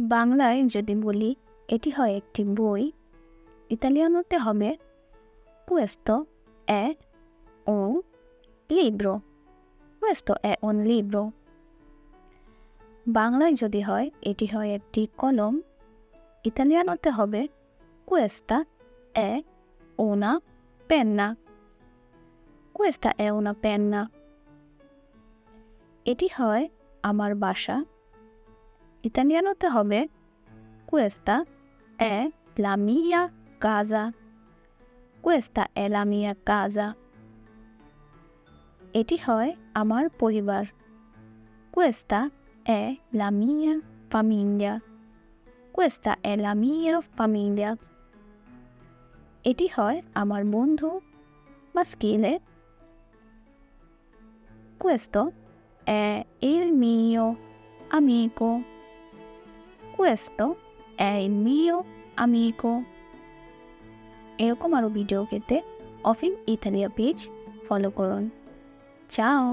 বাংলায় যদি বলি, এটি হয় একটি বই। ইতালিয়ানোতে হবে questo è un libro? Questo è un libro. বাংলায় যদি হয়, এটি হয় একটি কলম। ইতালিয়ানোতে হবে questa è una penna? Questa è una penna? এটি হয় আমার বাসা। ইতালিয়ানোতে হবে questa è la mia casa questa è la mia casa এটি হয় আমার পরিবার questa è la mia famiglia questa è la mia famiglia এটি হয় আমার বন্ধু maschile questo è il mio amico Questo è il mio amico এরকম আরও ভিডিও পেতে অফিম ইতালিয়া পেজ ফলো করুন. চাও